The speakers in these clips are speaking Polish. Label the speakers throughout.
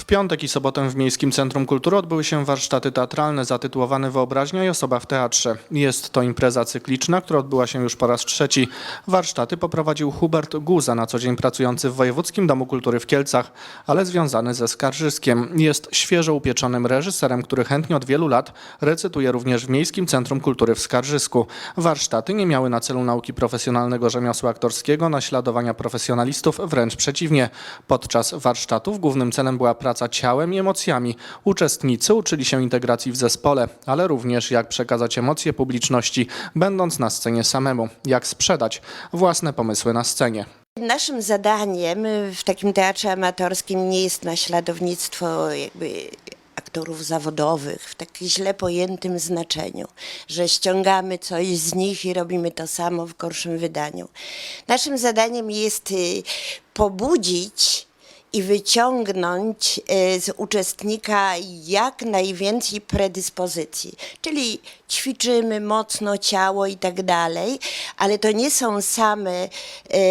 Speaker 1: W piątek i sobotę w Miejskim Centrum Kultury odbyły się warsztaty teatralne zatytułowane Wyobraźnia i osoba w teatrze. Jest to impreza cykliczna, która odbyła się już po raz trzeci. Warsztaty poprowadził Hubert Guza, na co dzień pracujący w Wojewódzkim Domu Kultury w Kielcach, ale związany ze Skarżyskiem. Jest świeżo upieczonym reżyserem, który chętnie od wielu lat recytuje również w Miejskim Centrum Kultury w Skarżysku. Warsztaty nie miały na celu nauki profesjonalnego rzemiosła aktorskiego, naśladowania profesjonalistów, wręcz przeciwnie. Podczas warsztatów głównym celem była praca ciałem i emocjami. Uczestnicy uczyli się integracji w zespole, ale również jak przekazać emocje publiczności, będąc na scenie samemu, jak sprzedać własne pomysły na scenie.
Speaker 2: Naszym zadaniem w takim teatrze amatorskim nie jest naśladownictwo jakby aktorów zawodowych w takim źle pojętym znaczeniu, że ściągamy coś z nich i robimy to samo w gorszym wydaniu. Naszym zadaniem jest y, pobudzić i wyciągnąć y, z uczestnika jak najwięcej predyspozycji. Czyli ćwiczymy mocno ciało i tak dalej, ale to nie są same y,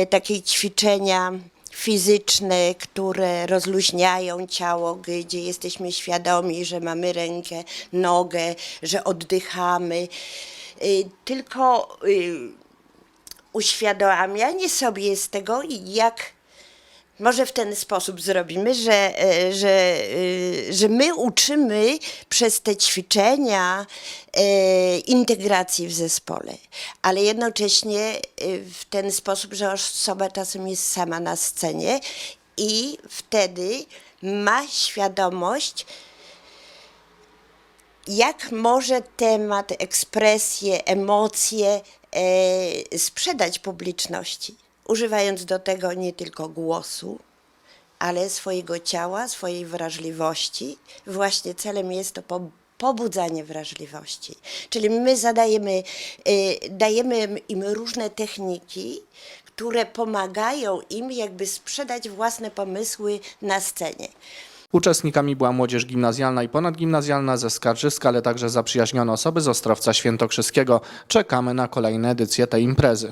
Speaker 2: takie ćwiczenia fizyczne, które rozluźniają ciało, gdzie jesteśmy świadomi, że mamy rękę, nogę, że oddychamy, y, tylko uświadamianie sobie z tego, jak może w ten sposób zrobimy, że, e, że, e, że my uczymy przez te ćwiczenia e, integracji w zespole, ale jednocześnie w ten sposób, że osoba czasem jest sama na scenie i wtedy ma świadomość, jak może temat, ekspresję, emocje sprzedać publiczności, używając do tego nie tylko głosu, ale swojego ciała, swojej wrażliwości. Właśnie celem jest to po, pobudzanie wrażliwości. Czyli my zadajemy, e, dajemy im różne techniki, które pomagają im jakby sprzedać własne pomysły na scenie.
Speaker 1: Uczestnikami była młodzież gimnazjalna i ponadgimnazjalna ze Skarżyska, ale także zaprzyjaźnione osoby z Ostrowca Świętokrzyskiego. Czekamy na kolejne edycje tej imprezy.